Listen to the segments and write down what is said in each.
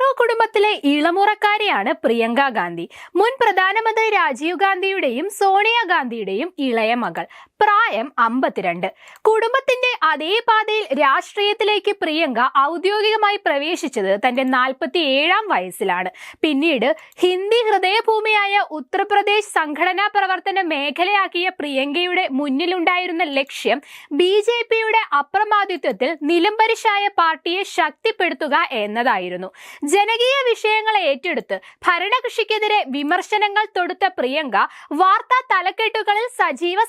നെഹ്റു കുടുംബത്തിലെ ഇളമുറക്കാരിയാണ് പ്രിയങ്ക ഗാന്ധി. മുൻ പ്രധാനമന്ത്രി രാജീവ് ഗാന്ധിയുടെയും സോണിയാഗാന്ധിയുടെയും ഇളയ മകൾ. പ്രായം അമ്പത്തിരണ്ട്. കുടുംബത്തിന്റെ അതേ പാതയിൽ രാഷ്ട്രീയത്തിലേക്ക് പ്രിയങ്ക ഔദ്യോഗികമായി പ്രവേശിച്ചത് തന്റെ നാൽപ്പത്തി ഏഴാം വയസ്സിലാണ്. പിന്നീട് ഹിന്ദി ഹൃദയഭൂമിയായ ഉത്തർപ്രദേശ് സംഘടനാ പ്രവർത്തന മേഖലയാക്കിയ പ്രിയങ്കയുടെ മുന്നിലുണ്ടായിരുന്ന ലക്ഷ്യം ബി ജെ പിയുടെ അപ്രമാദിത്വത്തിൽ നിലംപരിശായ പാർട്ടിയെ ശക്തിപ്പെടുത്തുക എന്നതായിരുന്നു. ജനകീയ വിഷയങ്ങളെ ഏറ്റെടുത്ത് ഭരണകൃഷിക്കെതിരെ വിമർശനങ്ങൾ തൊടുത്ത പ്രിയങ്ക വാർത്താ തലക്കെട്ടുകളിൽ സജീവ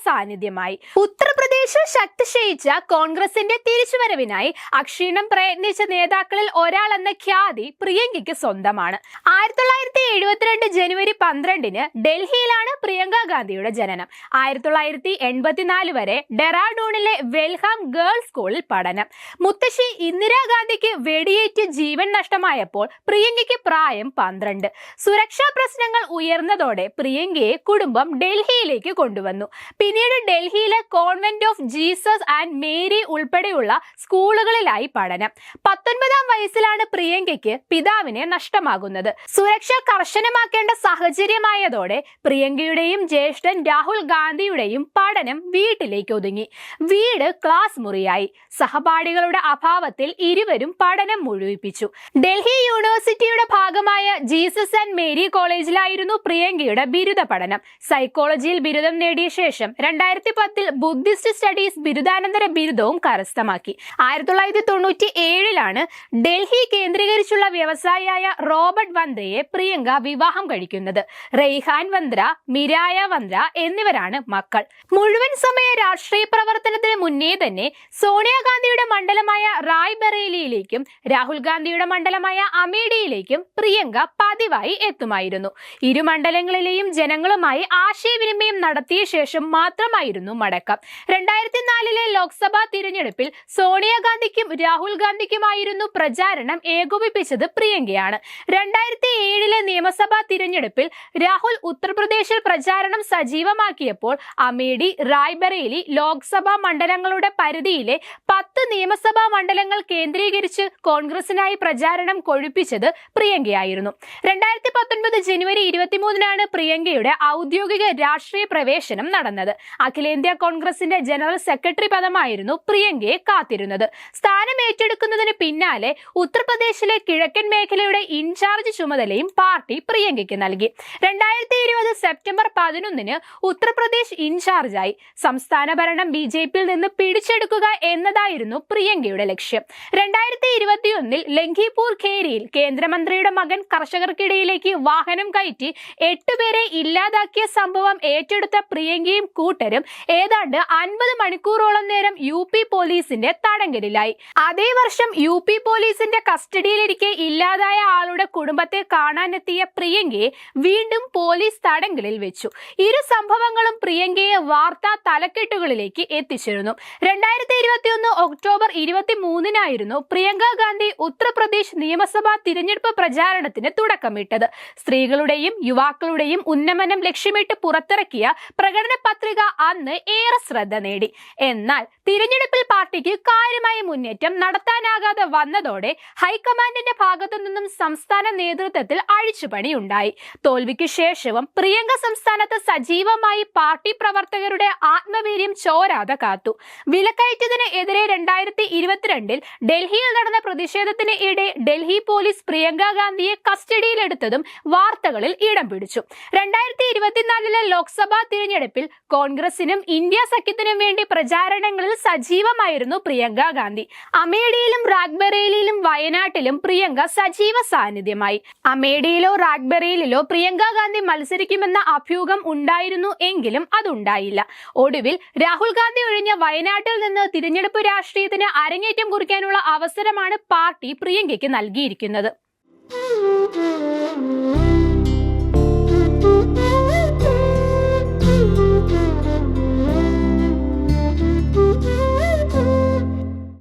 സാന്നിധ്യമായി ഉത്തർപ്രദേശിൽ ശക്തി ക്ഷയിച്ച കോൺഗ്രസിന്റെ തിരിച്ചുവരവിനായി അക്ഷീണം പ്രയത്നിച്ച നേതാക്കളിൽ ഒരാളെന്ന ഖ്യാതി പ്രിയങ്കയ്ക്ക് സ്വന്തമാണ്. ആയിരത്തി തൊള്ളായിരത്തി എഴുപത്തിരണ്ട് ജനുവരി പന്ത്രണ്ടിന് ഡൽഹിയിലാണ് പ്രിയങ്ക ഗാന്ധിയുടെ ജനനം. ആയിരത്തി തൊള്ളായിരത്തി എൺപത്തിനാല് വരെ ഡെറാഡൂണിലെ വെൽഹാം ഗേൾസ് സ്കൂളിൽ പഠനം. മുത്തശ്ശി ഇന്ദിരാഗാന്ധിക്ക് വെടിയേറ്റ് ജീവൻ നഷ്ടമായപ്പോൾ പ്രിയങ്കയ്ക്ക് പ്രായം പന്ത്രണ്ട്. സുരക്ഷാ പ്രശ്നങ്ങൾ ഉയർന്നതോടെ പ്രിയങ്കയെ കുടുംബം ഡൽഹിയിലേക്ക് കൊണ്ടുവന്നു. പിന്നീട് ഡൽഹിയിലെ convent of Jesus and Mary ഉൾപ്പെടെയുള്ള സ്കൂളുകളിലായി പഠനം. പത്തൊൻപതാം വയസ്സിലാണ് പ്രിയങ്കയ്ക്ക് പിതാവിനെ നഷ്ടമാകുന്നത്. സുരക്ഷ കർശനമാക്കേണ്ട സാഹചര്യമായതോടെ പ്രിയങ്കയുടെയും ജ്യേഷ്ഠൻ രാഹുൽ ഗാന്ധിയുടെയും പഠനം വീട്ടിലേക്ക് ഒതുങ്ങി. വീട് ക്ലാസ് മുറിയായി. സഹപാഠികളുടെ അഭാവത്തിൽ ഇരുവരും പഠനം മുഴുവിപ്പിച്ചു. ഡൽഹി യൂണിവേഴ്സിറ്റിയുടെ ഭാഗമായ ജീസസ് ആൻഡ് മേരി കോളേജിലായിരുന്നു പ്രിയങ്കയുടെ ബിരുദ പഠനം. സൈക്കോളജിയിൽ ബിരുദം നേടിയ ശേഷം രണ്ടായിരത്തി പത്തിൽ ബുദ്ധിസ്റ്റ് സ്റ്റഡീസ് ബിരുദാനന്തര ബിരുദവും കരസ്ഥമാക്കി. ആയിരത്തി തൊള്ളായിരത്തി തൊണ്ണൂറ്റി ഏഴിലാണ് ഡൽഹി കേന്ദ്രീകരിച്ചുള്ള വ്യവസായിയായ റോബർട്ട് വന്ദ്രയെ പ്രിയങ്ക വിവാഹം കഴിക്കുന്നത്. റെയ്ഹാൻ വന്ദ്ര മിരായ വന്ദ്ര എന്നിവരാണ് മക്കൾ. മുഴുവൻ സമയ രാഷ്ട്രീയ പ്രവർത്തനത്തിന് മുന്നേ തന്നെ സോണിയാഗാന്ധിയുടെ മണ്ഡലമായ റായ് ബറേലിയിലേക്കും രാഹുൽ ഗാന്ധിയുടെ മണ്ഡലമായ അമേഠിയിലേക്കും പ്രിയങ്ക പതിവായി എത്തുമായിരുന്നു. ഇരു മണ്ഡലങ്ങളിലെയും ജനങ്ങളുമായി ആശയവിനിമയം നടത്തിയ ശേഷം മാത്രമായിരുന്നു മടക്കം. രണ്ടായിരത്തി നാലിലെ ലോക്സഭാ തിരഞ്ഞെടുപ്പിൽ സോണിയാഗാന്ധിക്കും രാഹുൽ ഗാന്ധിക്കുമായിരുന്നു പ്രചാരണം ഏകോപിപ്പിച്ചത് പ്രിയങ്കയാണ്. രണ്ടായിരത്തി ഏഴിലെ നിയമസഭാ തിരഞ്ഞെടുപ്പിൽ രാഹുൽ ഉത്തർപ്രദേശിൽ പ്രചാരണം സജീവമാക്കിയപ്പോൾ അമേഠി റായ്ബറേലി ലോക്സഭാ മണ്ഡലങ്ങളുടെ പരിധിയിലെ പത്ത് നിയമസഭാ മണ്ഡലങ്ങൾ കേന്ദ്രീകരിച്ച് കോൺഗ്രസിനായി പ്രചാരണം കൊഴുപ്പിച്ചത് പ്രിയങ്കയായിരുന്നു. രണ്ടായിരത്തി പത്തൊൻപത് ജനുവരി ഇരുപത്തിമൂന്നിനാണ് പ്രിയങ്കയുടെ ഔദ്യോഗിക രാഷ്ട്രീയ പ്രവേശനം നടന്നത്. അഖിലേന്ത്യാ കോൺഗ്രസിന്റെ ജനറൽ സെക്രട്ടറി പദമായിരുന്നു പ്രിയങ്കയെ കാത്തിരുന്നത്. സ്ഥാനം ഏറ്റെടുക്കുന്നതിന് പിന്നാലെ ഉത്തർപ്രദേശിലെ കിഴക്കൻ മേഖലയുടെ ഇൻചാർജ് ചുമതലയും പാർട്ടി പ്രിയങ്കയ്ക്ക് നൽകി. രണ്ടായിരത്തി ഇരുപത് സെപ്റ്റംബർ പതിനൊന്നിന് ഉത്തർപ്രദേശ് ഇൻചാർജായി. സംസ്ഥാന ഭരണം ബി ജെ പിയിൽ നിന്ന് പിടിച്ചെടുക്കുക എന്നതായിരുന്നു പ്രിയങ്കയുടെ ലക്ഷ്യം. രണ്ടായിരത്തി ഇരുപത്തിയൊന്നിൽ ലംഘിപൂർ ഖേരിയിൽ കേന്ദ്രമന്ത്രിയുടെ മകൻ കർഷകർക്കിടയിലേക്ക് വാഹനം കയറ്റി എട്ടുപേരെ ഇല്ലാതാക്കിയ സംഭവം ഏറ്റെടുത്ത പ്രിയങ്കയും കൂട്ടരും ഏതാണ്ട് അൻപത് മണിക്കൂറോളം നേരം യു പി പോലീസിന്റെ തടങ്കലിലായി. അതേ വർഷം യു പി പോലീസിന്റെ കസ്റ്റഡിയിലിരിക്കെ ഇല്ലാതായ ആളുടെ കുടുംബത്തെ കാണാനെത്തിയ പ്രിയങ്കയെ വീണ്ടും പോലീസ് തടങ്കലിൽ വെച്ചു. ഇരു സംഭവങ്ങളും പ്രിയങ്കയെ വാർത്താ തലക്കെട്ടുകളിലേക്ക് എത്തിച്ചിരുന്നു. രണ്ടായിരത്തി ഇരുപത്തിയൊന്ന് ഒക്ടോബർ ഇരുപത്തി മൂന്നിനായിരുന്നു പ്രിയങ്ക ഗാന്ധി ഉത്തർപ്രദേശ് നിയമസഭാ തിരഞ്ഞെടുപ്പ് പ്രചാരണത്തിന് തുടക്കമിട്ടത്. സ്ത്രീകളുടെയും യുവാക്കളുടെയും ഉന്നമനം ലക്ഷ്യമിട്ട് പുറത്തിറക്കിയ പ്രകടന പത്രിക അന്ന് ഏറെ ശ്രദ്ധ നേടി. എന്നാൽ തിരഞ്ഞെടുപ്പിൽ പാർട്ടിക്ക് കാര്യമായ മുന്നേറ്റം നടത്താനാകാതെ വന്നതോടെ ഹൈക്കമാൻഡിന്റെ ഭാഗത്തു നിന്നും സംസ്ഥാന നേതൃത്വത്തിൽ അഴിച്ചുപണിയുണ്ടായി. തോൽവിക്ക് ശേഷവും പ്രിയങ്ക സംസ്ഥാനത്ത് സജീവമായി പാർട്ടി പ്രവർത്തകരുടെ ആത്മവീര്യം ചോരാതെ കാത്തു. വിലക്കയറ്റത്തിന് എതിരെ രണ്ടായിരത്തി ഇരുപത്തിരണ്ടിൽ ഡൽഹിയിൽ നടന്ന പ്രതിഷേധത്തിന് ഇടെ ഡൽഹി പോലീസ് പ്രിയങ്ക ഗാന്ധിയെ കസ്റ്റഡിയിലെടുത്തതും വാർത്തകളിൽ ഇടം പിടിച്ചു. രണ്ടായിരത്തി ഇരുപത്തിനാലിലെ ലോക്സഭാ തിരഞ്ഞെടുപ്പിൽ കോൺഗ്രസിനും ഇന്ത്യ സഖ്യത്തിനും വേണ്ടി പ്രചാരണങ്ങളിൽ സജീവമായിരുന്നു പ്രിയങ്ക ഗാന്ധി. അമേഠിയിലും റാഗ്ബറേലിയിലും വയനാട്ടിലും പ്രിയങ്ക സജീവ സാന്നിധ്യമായി. അമേഠിയിലോ റാഗ്ബറേലിലോ പ്രിയങ്ക ഗാന്ധി മത്സരിക്കുമെന്ന അഭ്യൂഹം ഉണ്ടായിരുന്നു എങ്കിലും അതുണ്ടായില്ല. ഒടുവിൽ രാഹുൽ ഗാന്ധി ഒഴിഞ്ഞ വയനാട്ടിൽ നിന്ന് തിരഞ്ഞെടുപ്പ് രാഷ്ട്രീയത്തിന് അരങ്ങേറ്റം കുറിക്കാനുള്ള അവസരമാണ് പാർട്ടി പ്രിയങ്കയ്ക്ക് നൽകിയിരിക്കുന്നത്.